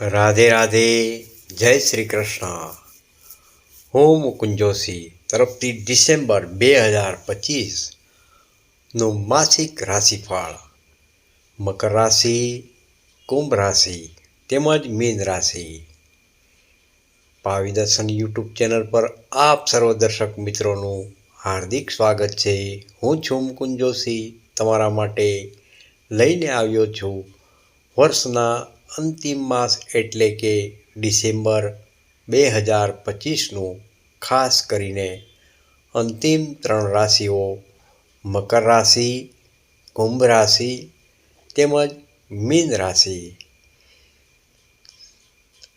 રાધે રાધે, જય શ્રી કૃષ્ણ. હું મુકુંદ જોશી, તરફથી ડિસેમ્બર બે હજાર પચીસનું માસિક રાશિફળ. મકર રાશિ, કુંભ રાશિ, તેમજ મીન રાશિ. પાવી દર્શન યુટ્યુબ ચેનલ પર આપ સર્વ દર્શક મિત્રોનું હાર્દિક સ્વાગત છે. હું છું મુકુંદ જોશી. તમારા માટે લઈને આવ્યો છું વર્ષના અંતિમ માસ એટલે કે ડિસેમ્બર બે હજાર પચીસનું ખાસ કરીને અંતિમ ત્રણ રાશિઓ મકર રાશિ, કુંભ રાશિ તેમજ મીન રાશિ.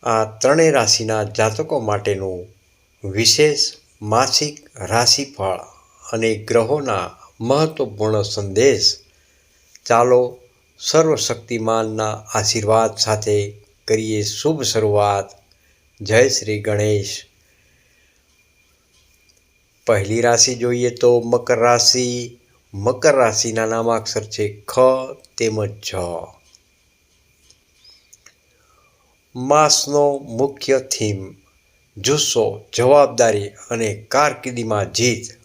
આ ત્રણેય રાશિના જાતકો માટેનું વિશેષ માસિક રાશિફળ અને ગ્રહોના મહત્વપૂર્ણ સંદેશ. ચાલો સર્વશક્તિમાનના આશીર્વાદ સાથે કરીએ શુભ શરૂઆત. જય શ્રી ગણેશ. પહેલી રાશિ જોઈએ તો મકર રાશિ. મકર રાશિના નામાક્ષર છે ખ તેમજ જ. માસનો મુખ્ય થીમ જુસ્સો, જવાબદારી અને કારકિર્દીમાં જીત.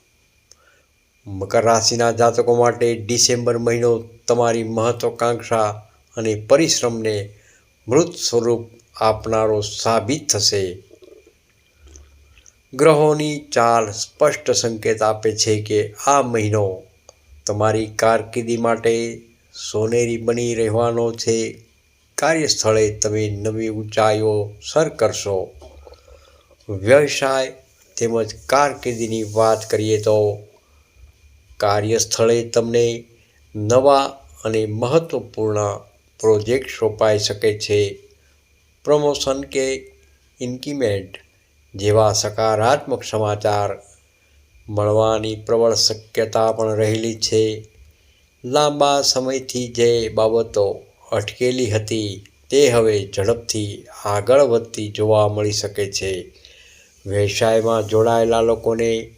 મકર રાશિના જાતકો માટે ડિસેમ્બર મહિનો તમારી મહત્વાકાંક્ષા અને પરિશ્રમને મૃત સ્વરૂપ આપનારો સાબિત થશે. ગ્રહોની ચાલ સ્પષ્ટ સંકેત આપે છે કે આ મહિનો તમારી કારકિર્દી માટે સોનેરી બની રહેવાનો છે. કાર્યસ્થળે તમે નવી ઊંચાઈઓ સર કરશો. વ્યવસાય તેમજ કારકિર્દીની વાત કરીએ તો કાર્યસ્થળે તમને નવા અને મહત્વપૂર્ણ પ્રોજેક્ટ સોંપાઈ શકે છે. પ્રમોશન કે ઇન્ક્રીમેન્ટ જેવા સકારાત્મક સમાચાર મળવાની પ્રબળ શક્યતા પણ રહેલી છે. લાંબા સમયથી જે બાબતો અટકેલી હતી તે હવે ઝડપથી આગળ વધતી જોવા મળી શકે છે. વ્યવસાયમાં જોડાયેલા લોકોને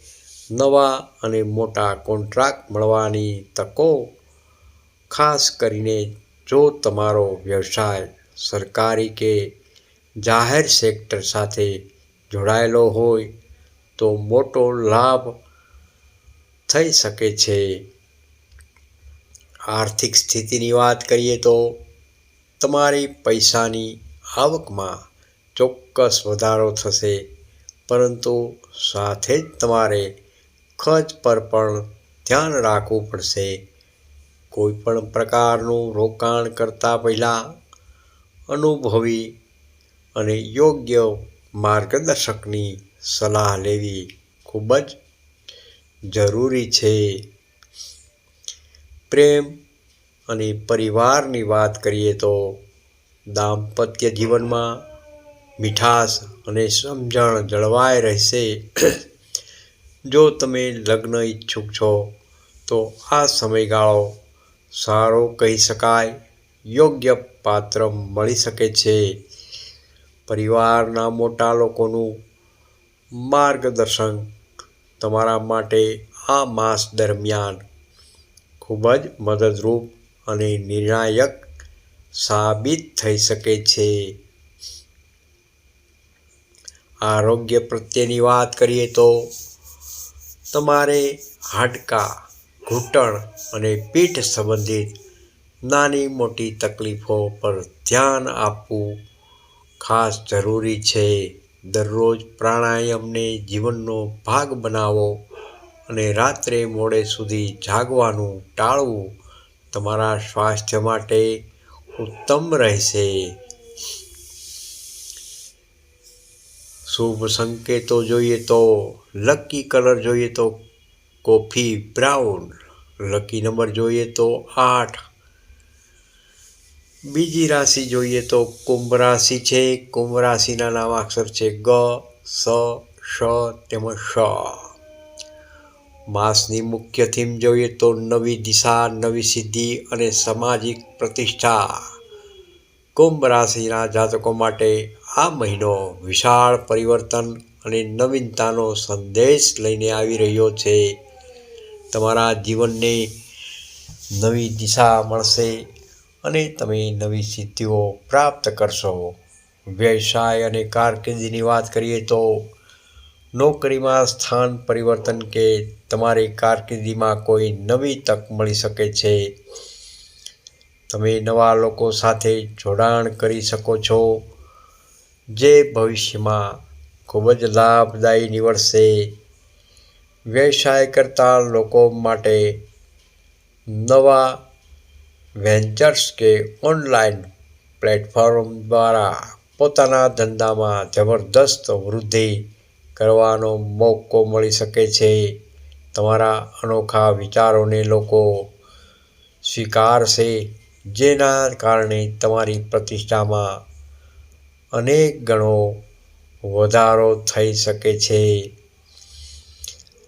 નવા અને મોટા કોન્ટ્રાક્ટ મળવાની તકો ખાસ કરીને જો તમારો વ્યવસાય સરકારી કે જાહેર સેક્ટર સાથે જોડાયેલો હોય, તો મોટો લાભ થઈ શકે છે. આર્થિક સ્થિતિની વાત કરીએ તો તમારી પૈસાની આવકમાં ચોક્કસ વધારો થશે, પરંતુ સાથે જ તમારે ખર્ચ પર પણ ધ્યાન રાખવું પડશે. કોઈ પણ પ્રકારનું રોકાણ કરતાં પહેલાં અનુભવી અને યોગ્ય માર્ગદર્શકની સલાહ લેવી ખૂબ જ જરૂરી છે. પ્રેમ અને પરિવારની વાત કરીએ તો દાંપત્ય જીવનમાં મીઠાશ અને સમજણ જળવાઈ રહેશે. જો તમે લગ્ન ઈચ્છુક છો, તો આ સમયગાળો સારો કહી શકાય, યોગ્ય પાત્ર મળી શકે છે. પરિવારના મોટા લોકોનું માર્ગદર્શન તમારા માટે આ માસ દરમિયાન ખૂબ જ મદદરૂપ અને નિર્ણાયક સાબિત થઈ શકે છે. આરોગ્ય પ્રત્યેની વાત કરીએ તો તમારે હાડકાં, ઘૂંટણ અને પીઠ સંબંધિત નાની મોટી તકલીફો પર ધ્યાન આપવું ખાસ જરૂરી છે. દરરોજ પ્રાણાયામને જીવનનો ભાગ બનાવો અને રાત્રે મોડે સુધી જાગવાનું ટાળવું તમારા સ્વાસ્થ્ય માટે ઉત્તમ રહેશે. શુભ સંકેતો જોઈએ તો લકી કલર જોઈએ તો કોફી બ્રાઉન. લકી નંબર જોઈએ તો આઠ. બીજી રાશિ જોઈએ તો કુંભ રાશિ છે. કુંભ રાશિના નામાક્ષર છે ગ, સ શ તેમજ શ માસની મુખ્ય થીમ જોઈએ તો નવી દિશા, નવી સિદ્ધિ અને સામાજિક પ્રતિષ્ઠા. કુંભ રાશિના જાતકો માટે આ મહિનો વિશાળ પરિવર્તન અને નવીનતાનો સંદેશ લઈને આવી રહ્યો છે. તમારા જીવનને નવી દિશા મળશે અને તમે નવી સિદ્ધિઓ પ્રાપ્ત કરશો. વ્યવસાય અને કારકિર્દીની વાત કરીએ તો નોકરીમાં સ્થાન પરિવર્તન કે તમારી કારકિર્દીમાં કોઈ નવી તક મળી શકે છે. તમે નવા લોકો સાથે જોડાણ કરી શકો છો. જે ભવિષ્યમાં ખૂબ જ લાભદાયી નીવડશે. વ્યવસાય કરતા લોકો માટે નવા વેન્ચર્સ કે ઓનલાઈન પ્લેટફોર્મ દ્વારા પોતાના ધંધામાં જબરદસ્ત વૃદ્ધિ કરવાનો મોકો મળી શકે છે. તમારા અનોખા વિચારોને લોકો સ્વીકારશે, જેના કારણે તમારી પ્રતિષ્ઠામાં અનેક ગણો વધારો થઈ શકે છે.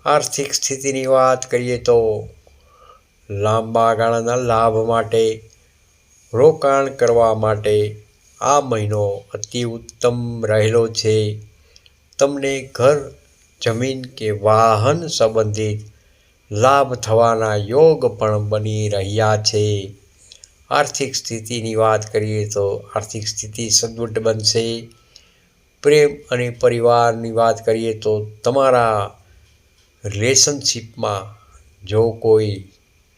આર્થિક સ્થિતિની વાત કરીએ તો લાંબા ગાળાના લાભ માટે, રોકાણ કરવા માટે આ મહિનો અતિ ઉત્તમ રહેલો છે. તમને ઘર, જમીન કે વાહન સંબંધિત લાભ થવાના યોગ પણ બની રહ્યા છે. આર્થિક સ્થિતિની વાત કરીએ તો આર્થિક સ્થિતિ સદૃઢ બનશે. પ્રેમ અને પરિવારની વાત કરીએ તો તમારા રિલેશનશીપમાં જો કોઈ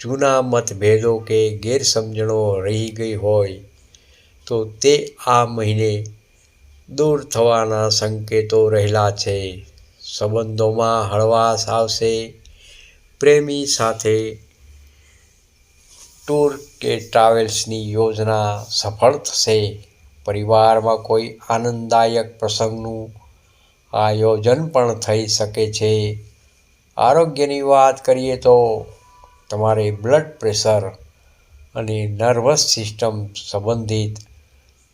જૂના મતભેદો કે ગેરસમજણો રહી ગઈ હોય, તો તે આ મહિને દૂર થવાના સંકેતો રહેલા છે. સંબંધોમાં હળવાશ આવશે. પ્રેમી સાથે ટૂર કે ટ્રાવેલ્સની યોજના સફળ થશે? પરિવારમાં કોઈ આનંદદાયક પ્રસંગનું આયોજન પણ થઈ શકે છે. આરોગ્યની વાત કરીએ તો તમારે બ્લડ પ્રેશર અને નર્વસ સિસ્ટમ સંબંધિત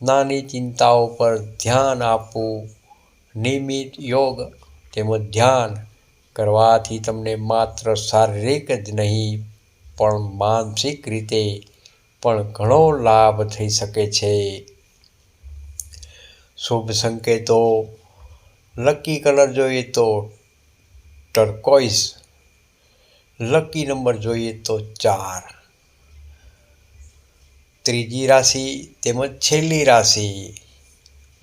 નાની ચિંતાઓ પર ધ્યાન આપવું, નિયમિત યોગ તેમજ ધ્યાન કરવાથી તમને માત્ર શારીરિક જ નહીં, પણ માનસિક રીતે પણ ઘણો લાભ થઈ શકે છે. શુભ સંકેતો. લકી કલર જોઈએ તો ટર્કોઈસ લકી નંબર જોઈએ તો ચાર. ત્રીજી રાશિ તેમજ છેલ્લી રાશિ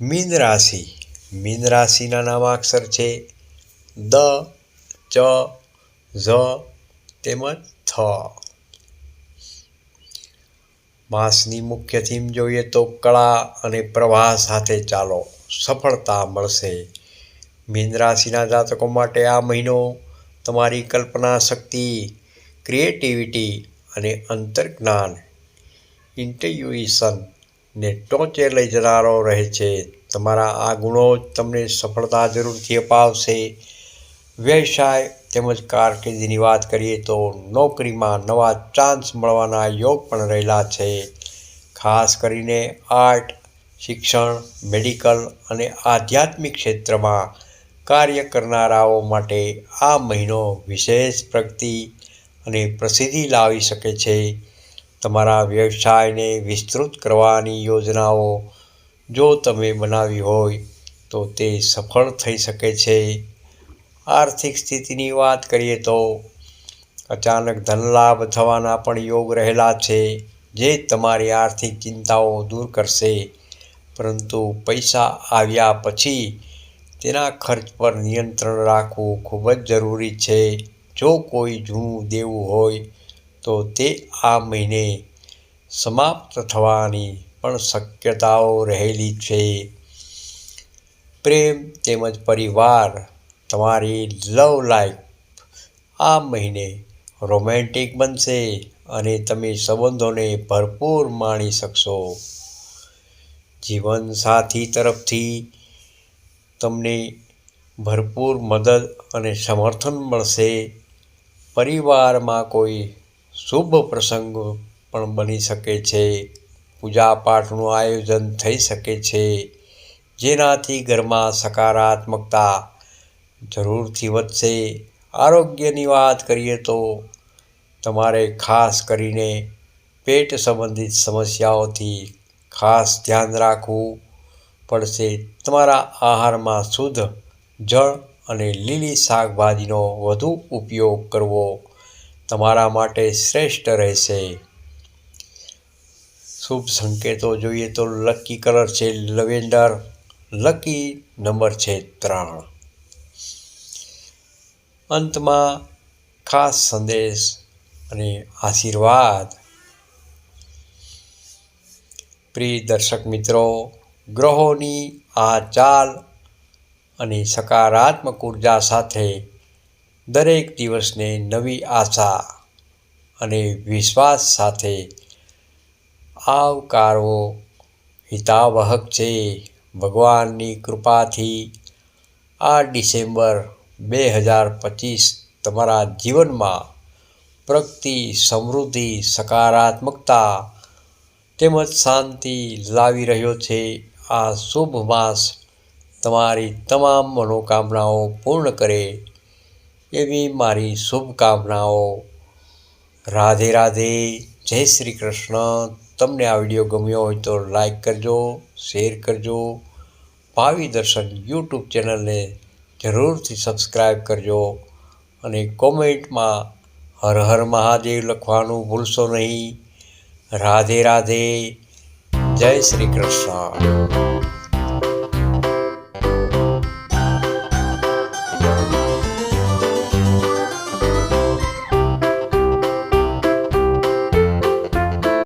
મીન રાશિ. મીન રાશિના નામાક્ષર છે દ, ચ, ઝ તેમજ થ. માસની મુખ્ય થીમ જોઈએ તો કળા અને પ્રવાહ સાથે ચાલો. સફળતા મળશે. મીન રાશિના જાતકો માટે આ મહિનો તમારી કલ્પના શક્તિ ક્રિએટિવિટી અને અંતર્જ્ઞાન ઇન્ટ્યુઇશન ને ટોચે લઈ જનારો રહે છે. તમારા આ ગુણો તમને સફળતા જરૂરથી અપાવશે. વ્યવસાય તેમજ કારકિર્દીની વાત કરીએ તો નોકરીમાં નવા ચાન્સ મળવાના યોગ પણ રહેલા છે. ખાસ કરીને આર્ટ, શિક્ષણ, મેડિકલ અને આધ્યાત્મિક ક્ષેત્રમાં કાર્ય કરનારાઓ માટે આ મહિનો વિશેષ પ્રગતિ અને પ્રસિદ્ધિ લાવી શકે છે. તમારા વ્યવસાયને વિસ્તૃત કરવાની યોજનાઓ જો તમે બનાવી હોય તો તે સફળ થઈ શકે છે. આર્થિક સ્થિતિની વાત કરીએ તો અચાનક ધનલાભ થવાના પણ યોગ રહેલા છે, જે તમારી આર્થિક ચિંતાઓ દૂર કરશે. પરંતુ પૈસા આવ્યા પછી તેના ખર્ચ પર નિયંત્રણ રાખવું ખૂબ જ જરૂરી છે. જો કોઈ જૂનું દેવું હોય, તો તે આ મહિને સમાપ્ત થવાની પણ શક્યતાઓ રહેલી છે. પ્રેમ તેમજ પરિવાર તમારી લવ લાઈફ આ મહિને રોમેન્ટિક બનશે અને તમે સંબંધોને ભરપૂર માણી શકશો. જીવનસાથી તરફથી તમને ભરપૂર મદદ અને સમર્થન મળશે. પરિવારમાં કોઈ શુભ પ્રસંગ પણ બની શકે છે. પૂજા પાઠનું આયોજન થઈ શકે છે. જેનાથી ઘરમાં સકારાત્મકતા જરૂરથી વધશે. આરોગ્યની વાત કરીએ તો તમારે ખાસ કરીને પેટ સંબંધિત સમસ્યાઓથી ખાસ ધ્યાન રાખવું પડશે. તમારા આહારમાં શુદ્ધ જળ અને લીલી શાકભાજીનો વધુ ઉપયોગ કરવો તમારા માટે શ્રેષ્ઠ રહેશે. શુભ સંકેતો જોઈએ તો લકી કલર છે લવેન્ડર, લકી નંબર છે ત્રણ. અંતમાં ખાસ સંદેશ અને આશીર્વાદ. પ્રિય દર્શક મિત્રો, ગ્રહોની આ ચાલ અને સકારાત્મક ઊર્જા સાથે દરેક દિવસને નવી આશા અને વિશ્વાસ સાથે આવકારવો હિતાવહક છે. ભગવાનની કૃપાથી આ ડિસેમ્બર બે હજાર પચીસ તમારા જીવનમાં પ્રગતિ, સમૃદ્ધિ, સકારાત્મકતા તેમજ શાંતિ લાવી રહ્યો છે. આ શુભ માસ તમારી તમામ મનોકામનાઓ પૂર્ણ કરે એવી મારી શુભકામનાઓ. રાધે રાધે, જય શ્રી કૃષ્ણ. તમને આ વીડિયો ગમ્યો હોય તો લાઈક કરજો, શેર કરજો. ભાવિ દર્શન યુટ્યુબ ચેનલને જરૂરથી સબસ્ક્રાઈબ કરજો અને કોમેન્ટમાં હર હર મહાદેવ લખવાનું ભૂલશો નહીં. રાધે રાધે. જય શ્રી કૃષ્ણ.